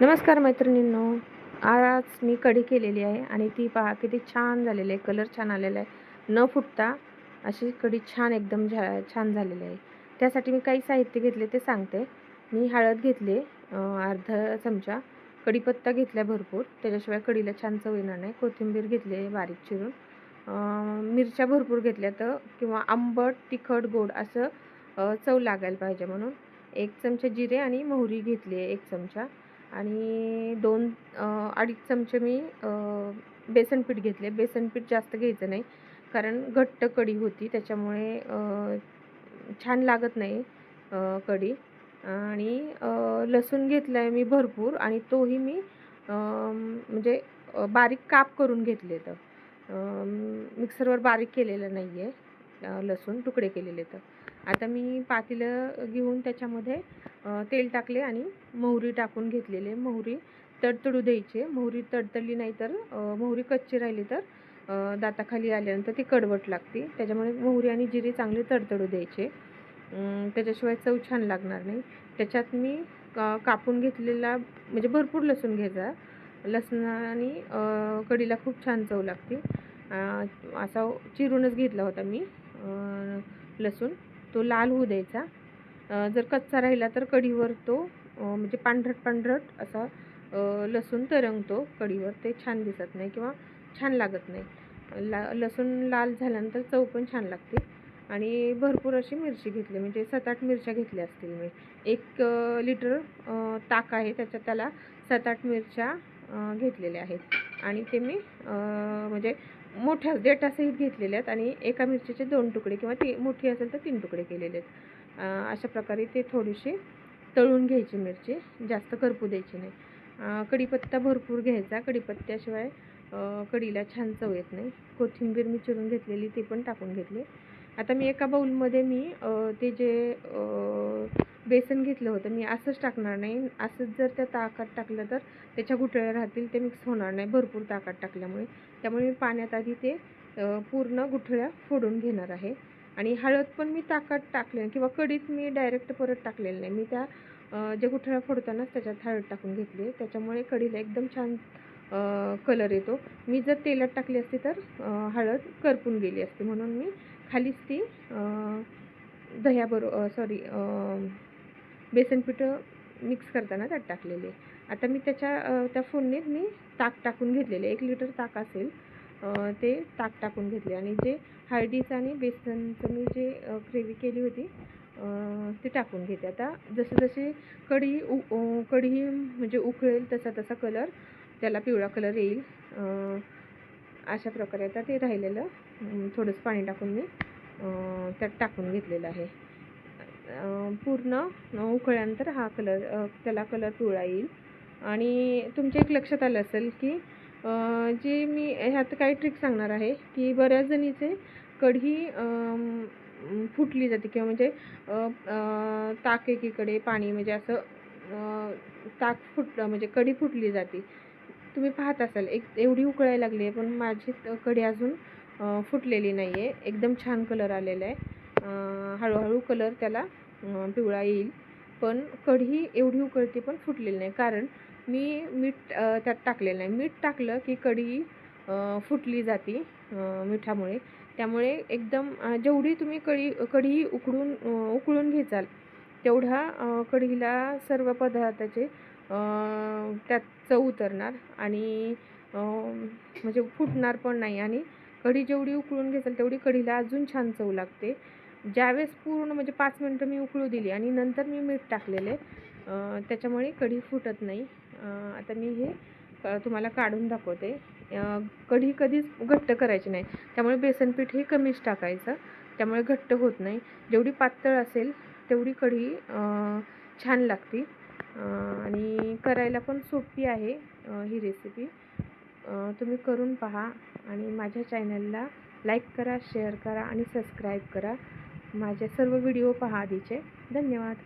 नमस्कार मैत्रिणींनो. आज मी कढी केलेली आहे आणि ती पहा किती छान झालेली आहे. कलर छान आलेला आहे. न फुटता अशी कढी छान एकदम झा छान झालेली आहे. त्यासाठी मी काही साहित्य घेतले ते सांगते. मी हळद घेतली अर्धा चमचा. कढीपत्ता घेतला भरपूर. त्याच्याशिवाय कढीला छान चव येणार नाही. कोथिंबीर घेतली आहे बारीक चिरून. मिरच्या भरपूर घेतल्या तर किंवा आंबट तिखट गोड असं चव लागायला पाहिजे म्हणून. एक चमचा जिरे आणि मोहरी घेतली आहे एक चमचा. आणि दोन अडीच चमचे मी बेसन पीठ घेतले. बेसन पीठ जास्त घ्यायचं नाही कारण घट्ट कढी होती त्याच्यामुळे छान लागत नाही कढी. आणि लसूण घेतला आहे मी भरपूर आणि तोही मी म्हणजे बारीक काप करून घेतले तर. मिक्सरवर बारीक केलेलं नाही आहे लसूण तुकडे केलेले तर. आता मी पातेलं घेऊन त्याच्यामध्ये तेल टाकले आणि मोहरी टाकून घेतलेले. मोहरी तडतडू द्यायचे. मोहरी तडतडली नाही तर मोहरी कच्ची राहिली तर दाताखाली आल्यानंतर ती कडवट लागते. त्याच्यामुळे मोहरी आणि जिरे चांगले तडतडू द्यायचे. त्याच्याशिवाय चव छान लागणार नाही. त्याच्यात मी कापून घेतलेला म्हणजे भरपूर लसूण घ्यायचा. लसणाने कढीला खूप छान चव लागते. असा चिरूनच घेतला होता मी लसूण. तो लाल होऊ द्यायचा. जर कच्चा राहिला तर कढीवर तो म्हणजे पांढरट पांढरट असा लसूण तरंगतो कढीवर. ते छान दिसत नाही किंवा छान लागत नाही. ला लसूण लाल झाल्यानंतर चव पण छान लागते. आणि भरपूर अशी मिरची घेतली म्हणजे सात आठ मिरच्या घेतल्या असतील मी. एक लिटर ताक आहे त्याच्यात त्याला सात आठ मिरच्या घेतलेल्या आहेत. आणि ते मी म्हणजे मोठ्या देठासहित घेतलेल्या आहेत आणि एका मिरचीचे दोन तुकडे किंवा ती मोठी असेल तर तीन तुकडे केलेले आहेत. अशा प्रकारे ते थोडीशी तळून घ्यायची मिरची जास्त करपू द्यायची नाही. कढीपत्ता भरपूर घ्यायचा कढीपत्त्याशिवाय कढीला छान चव येत नाही. कोथिंबीर मी चिरून घेतलेली ती पण टाकून घेतली. आता मी एका बाऊलमध्ये मी ते जे बेसन घेतलं होतं मी असंच टाकणार नाही. असंच जर त्या ताकात टाकलं तर त्याच्या गुठळ्या राहतील ते मिक्स होणार नाही भरपूर ताकात टाकल्यामुळे. त्यामुळे मी पाण्यात आधी ते पूर्ण गुठळ्या फोडून घेणार आहे. आणि हळद पण मी ताकात टाकले किंवा कढीत मी डायरेक्ट परत टाकलेलं नाही. मी त्या ज्या गुठळ्या फोडतानाच त्याच्यात हळद टाकून घेतली त्याच्यामुळे कढीला एकदम छान कलर येतो. मी जर तेलात टाकली असते तर हळद करपून गेली असते. म्हणून मी खालीच ती दह्याबरो सॉरी बेसन पीठ मिक्स करताना त्यात टाकलेली आता मी त्याच्या त्या फोडणीत मी ताक टाकून घेतलेले एक लिटर ताक असेल ते ताक टाकून घेतले. आणि जे हळदीचं आणि बेसनचं मी जे ग्रेव्ही केली होती ते टाकून घेते. आता जसे जसे कढी उ कढी म्हणजे उकळेल तसा तसा कलर त्याला पिवळा कलर येईल. अशा प्रकारे आता ते राहिलेलं. थोडंसं पाणी टाकून मी त्यात टाकून घेतलेलं आहे. पूर्ण उकळल्यानंतर हा कलर त्याला कलर पिवळा येईल. आणि तुमच्या एक लक्षात आलं असेल की जे मी ह्यात काही ट्रिक सांगणार आहे की बऱ्याच जणीचे कढी फुटली जाते किंवा म्हणजे ताक एकीकडे पाणी म्हणजे असं ताक फुट म्हणजे कढी फुटली जाते. तुम्ही पाहत असाल एक एवढी उकळायला लागली आहे पण माझी कढी अजून फुटलेली नाही आहे एकदम छान कलर आलेला आहे. हळूहळू कलर त्याला पिवळा येईल. पण कढी एवढी उकळते पण फुटलेली नाही. कारण मी मीठ त्यात टाकलेलं नाही. मीठ टाकलं की कढी फुटली जाते मिठामुळे. त्यामुळे एकदम जेवढी तुम्ही कढी कढी उकडून उकळून घेचाल तेवढा कढीला सर्व पदार्थाचे त्यात चव उतरणार आणि म्हणजे फुटणार पण नाही आणि कढी जेवढी उकळून घेसाल तेवढी कढीला अजून छान चव लागते. ज्यावेळेस पूर्ण म्हणजे पाच मिनटं मी उकळू दिली आणि नंतर मी मीठ टाकलेले त्याच्यामुळे कढी फुटत नाही. आता मी हे तुम्हाला काढून दाखवते. कढी कधीच घट्ट करायची नाही. त्यामुळे बेसन पीठ हे कमीच टाकायचं. त्यामुळे घट्ट होत नाही. जेवढी पातळ असेल तेवढी कढी छान लागते. आणि करायला पण सोपी आहे ही रेसिपी तुम्ही करून पहा आणि माझ्या चॅनलला लाईक करा शेअर करा आणि सबस्क्राईब करा. माझे सर्व व्हिडिओ पहा आधीचे. धन्यवाद.